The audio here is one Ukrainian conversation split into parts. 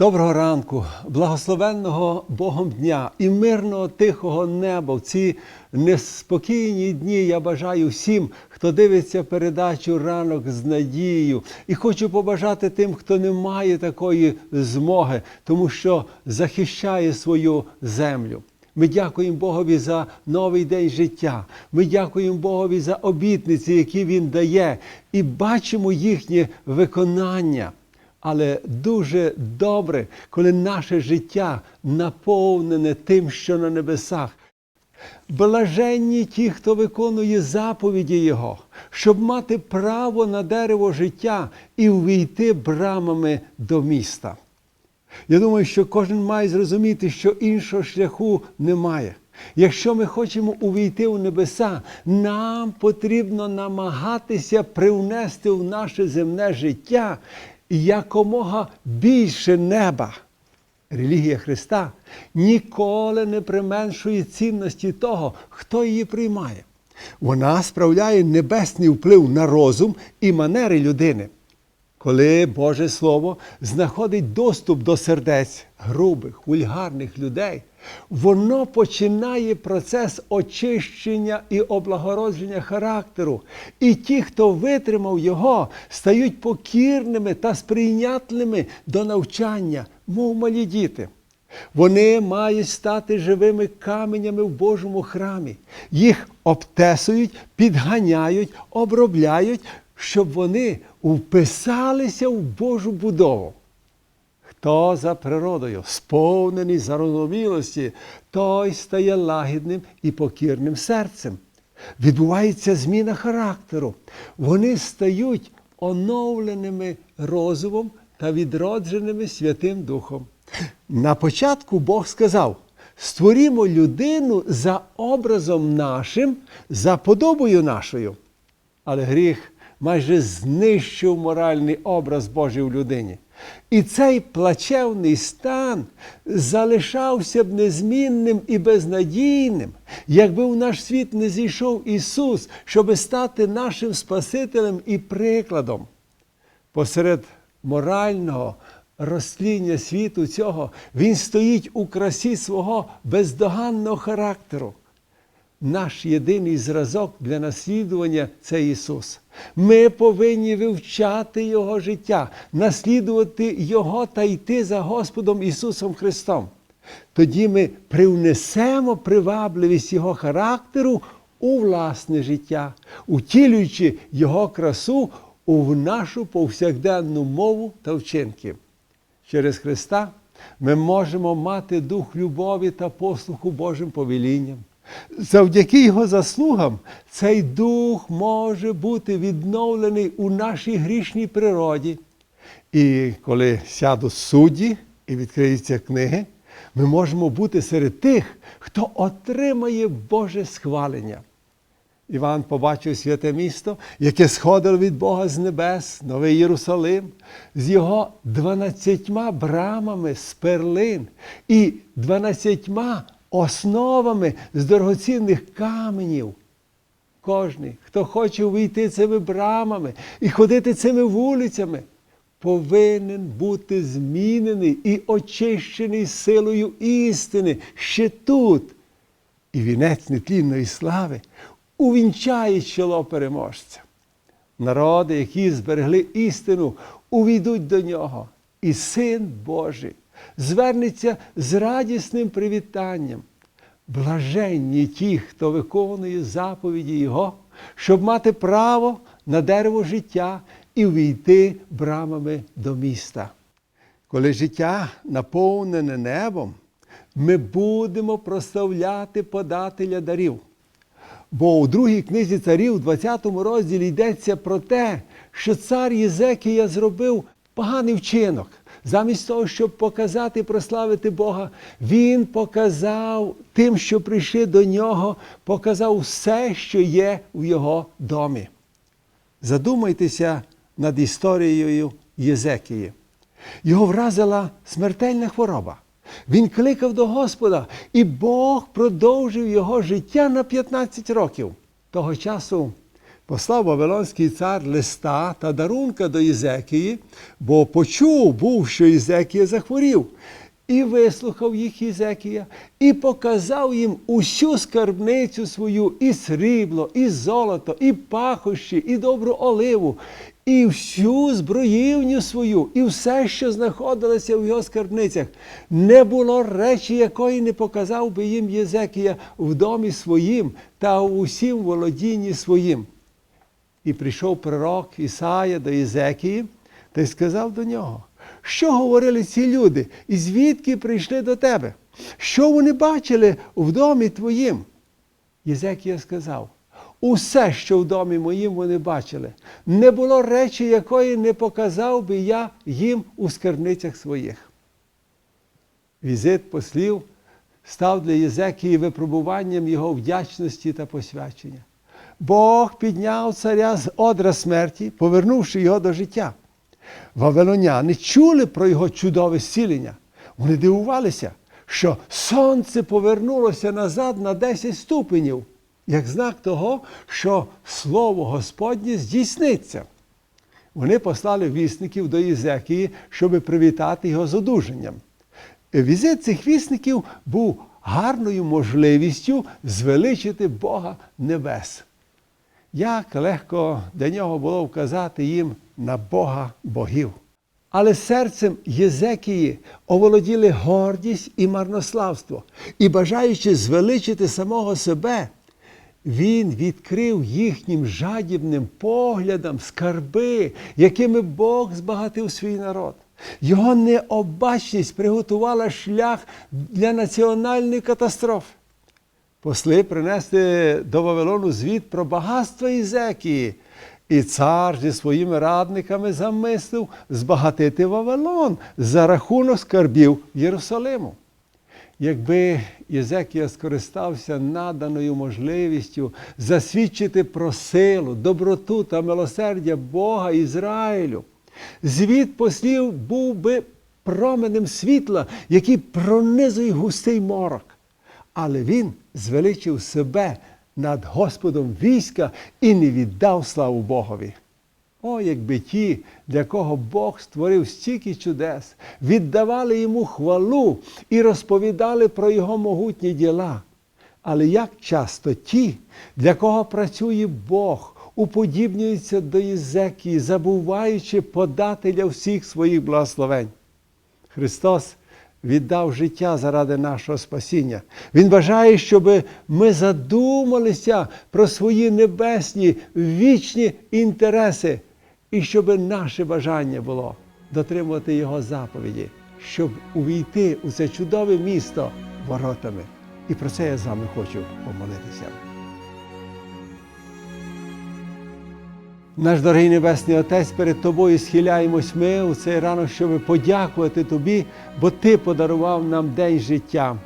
Доброго ранку, благословенного Богом дня і мирного тихого неба в ці неспокійні дні. Я бажаю всім, хто дивиться передачу ранок з надією. І хочу побажати тим, хто не має такої змоги, тому що захищає свою землю. Ми дякуємо Богові за новий день життя. Ми дякуємо Богові за обітниці, які Він дає, і бачимо їхнє виконання. Але дуже добре, коли наше життя наповнене тим, що на небесах. Блаженні ті, хто виконує заповіді Його, щоб мати право на дерево життя і увійти брамами до міста. Я думаю, що кожен має зрозуміти, що іншого шляху немає. Якщо ми хочемо увійти у небеса, нам потрібно намагатися привнести в наше земне життя якомога більше неба. Релігія Христа ніколи не применшує цінності того, хто її приймає. Вона справляє небесний вплив на розум і манери людини. Коли Боже Слово знаходить доступ до сердець грубих, вульгарних людей, воно починає процес очищення і облагородження характеру. І ті, хто витримав його, стають покірними та сприйнятливими до навчання, мов малі діти. Вони мають стати живими каменями в Божому храмі. Їх обтесують, підганяють, обробляють, щоб вони вписалися в Божу будову. Хто за природою сповнений зарозумілості, той стає лагідним і покірним серцем. Відбувається зміна характеру. Вони стають оновленими розумом та відродженими Святим Духом. На початку Бог сказав: створімо людину за образом нашим, за подобою нашою. Але гріх майже знищив моральний образ Божий в людині. І цей плачевний стан залишався б незмінним і безнадійним, якби в наш світ не зійшов Ісус, щоби стати нашим Спасителем і прикладом. Посеред морального розтління світу цього Він стоїть у красі свого бездоганного характеру. Наш єдиний зразок для наслідування це Ісус. Ми повинні вивчати Його життя, наслідувати Його та йти за Господом Ісусом Христом. Тоді ми привнесемо привабливість Його характеру у власне життя, утілюючи Його красу у нашу повсякденну мову та вчинки. Через Христа ми можемо мати дух любові та послуху Божим повелінням. Завдяки його заслугам цей дух може бути відновлений у нашій грішній природі. І коли сядуть судді і відкриються книги, ми можемо бути серед тих, хто отримає Боже схвалення. Іван побачив святе місто, яке сходило від Бога з небес, Новий Єрусалим, з його дванадцятьма брамами з перлин і дванадцятьма основами з дорогоцінних каменів. Кожний, хто хоче увійти цими брамами і ходити цими вулицями, повинен бути змінений і очищений силою істини ще тут. І вінець нетлінної слави увінчає чоло переможця. Народи, які зберегли істину, увійдуть до нього, і Син Божий звернеться з радісним привітанням. Блаженні ті, хто виконує заповіді Його, щоб мати право на дерево життя і війти брамами до міста. Коли життя наповнене небом, ми будемо прославляти подателя дарів. Бо у другій книзі царів, у 20 розділі, йдеться про те, що цар Єзекія зробив поганий вчинок. Замість того, щоб показати прославити Бога, він показав тим, що прийшли до нього, показав все, що є в його домі. Задумайтеся над історією Єзекії. Його вразила смертельна хвороба. Він кликав до Господа, і Бог продовжив його життя на 15 років. Того часу послав Вавилонський цар листа та дарунка до Єзекії, бо почув був, що Єзекія захворів. І вислухав їх Єзекія, і показав їм усю скарбницю свою, і срібло, і золото, і пахощі, і добру оливу, і всю зброївню свою, і все, що знаходилося в його скарбницях. Не було речі, якої не показав би їм Єзекія в домі своїм та в усім володінні своїм. І прийшов пророк Ісая до Єзекії та й сказав до нього, що говорили ці люди, і звідки прийшли до тебе? Що вони бачили в домі твоїм? Єзекія сказав, усе, що в домі моїм вони бачили, не було речі, якої не показав би я їм у скарбницях своїх. Візит послів став для Єзекії випробуванням його вдячності та посвячення. Бог підняв царя з одра смерті, повернувши його до життя. Вавилоняни чули про його чудове зцілення. Вони дивувалися, що сонце повернулося назад на 10 ступенів, як знак того, що слово Господнє здійсниться. Вони послали вісників до Єзекії, щоб привітати його з одужанням. Візит цих вісників був гарною можливістю звеличити Бога небес. Як легко для нього було вказати їм на Бога богів. Але серцем Єзекії оволоділи гордість і марнославство, і, бажаючи звеличити самого себе, він відкрив їхнім жадібним поглядам скарби, якими Бог збагатив свій народ. Його необачність приготувала шлях для національної катастрофи. Посли принесли до Вавилону звіт про багатство Ізекії. І цар зі своїми радниками замислив збагатити Вавилон за рахунок скарбів Єрусалиму. Якби Єзекія скористався наданою можливістю засвідчити про силу, доброту та милосердя Бога Ізраїлю, звіт послів був би променем світла, який пронизує густий морок. Але він звеличив себе над Господом війська і не віддав славу Богові. О, якби ті, для кого Бог створив стільки чудес, віддавали йому хвалу і розповідали про його могутні діла. Але як часто ті, для кого працює Бог, уподібнюються до Єзекії, забуваючи подателя всіх своїх благословень. Христос віддав життя заради нашого спасіння. Він бажає, щоб ми задумалися про свої небесні вічні інтереси, і щоб наше бажання було дотримувати Його заповіді, щоб увійти у це чудове місто воротами. І про це я з вами хочу помолитися. Наш дорогий Небесний Отець, перед Тобою схиляємось ми у цей ранок, щоб подякувати Тобі, бо Ти подарував нам день життя.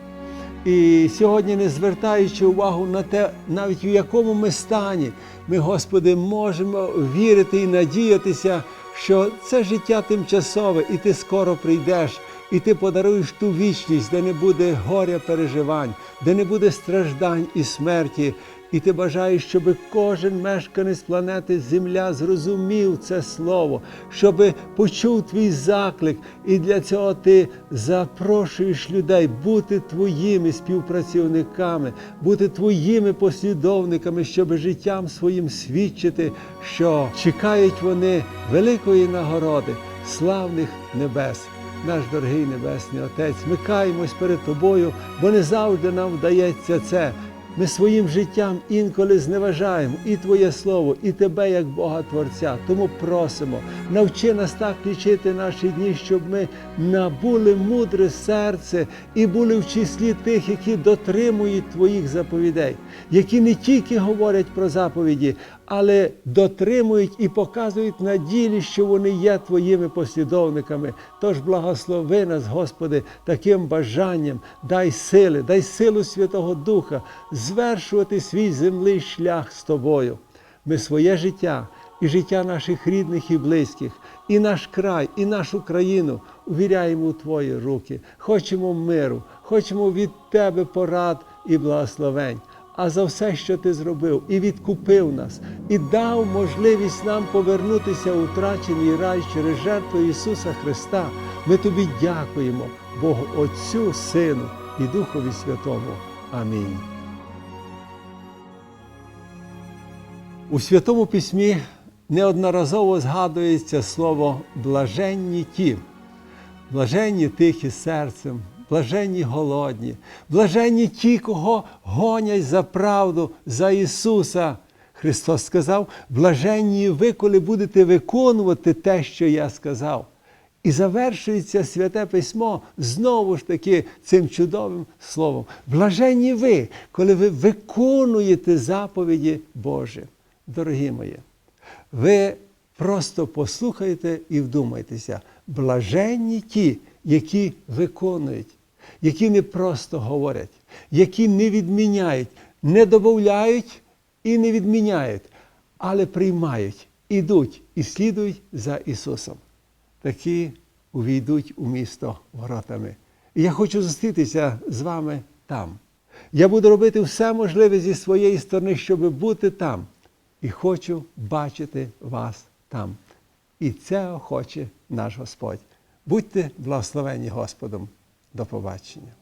І сьогодні, не звертаючи увагу на те, навіть у якому ми стані, ми, Господи, можемо вірити і надіятися, що це життя тимчасове, і Ти скоро прийдеш, і Ти подаруєш ту вічність, де не буде горя переживань, де не буде страждань і смерті. І ти бажаєш, щоб кожен мешканець планети Земля зрозумів це слово, щоб почув твій заклик. І для цього ти запрошуєш людей бути твоїми співпрацівниками, бути твоїми послідовниками, щоб життям своїм свідчити, що чекають вони великої нагороди, славних небес. Наш дорогий Небесний Отець, ми каємось перед Тобою, бо не завжди нам вдається це. Ми своїм життям інколи зневажаємо і Твоє Слово, і Тебе, як Бога Творця. Тому просимо, навчи нас так лічити наші дні, щоб ми набули мудре серце і були в числі тих, які дотримують Твоїх заповідей, які не тільки говорять про заповіді, але дотримують і показують на ділі, що вони є Твоїми послідовниками. Тож благослови нас, Господи, таким бажанням, дай сили, дай силу Святого Духа звершувати свій земний шлях з Тобою. Ми своє життя і життя наших рідних і близьких, і наш край, і нашу країну увіряємо у Твої руки. Хочемо миру, хочемо від Тебе порад і благословень. А за все, що ти зробив, і відкупив нас, і дав можливість нам повернутися у втрачений рай через жертву Ісуса Христа. Ми тобі дякуємо, Богу Отцю, Сину і Духові Святому. Амінь. У Святому Письмі неодноразово згадується слово блаженні ті, блаженні тихі серцем, блаженні голодні, блаженні ті, кого гонять за правду, за Ісуса. Христос сказав: блаженні ви, коли будете виконувати те, що я сказав. І завершується святе письмо знову ж таки цим чудовим словом. Блаженні ви, коли ви виконуєте заповіді Божі. Дорогі мої, ви просто послухайте і вдумайтеся. Блаженні ті, які виконують, які не просто говорять, які не відміняють, не додають і не відміняють, але приймають, ідуть і слідують за Ісусом такі увійдуть у місто воротами. І я хочу зустрітися з вами там. Я буду робити все можливе зі своєї сторони, щоб бути там. І хочу бачити вас там. І це хоче наш Господь. Будьте благословені Господом. До побачення.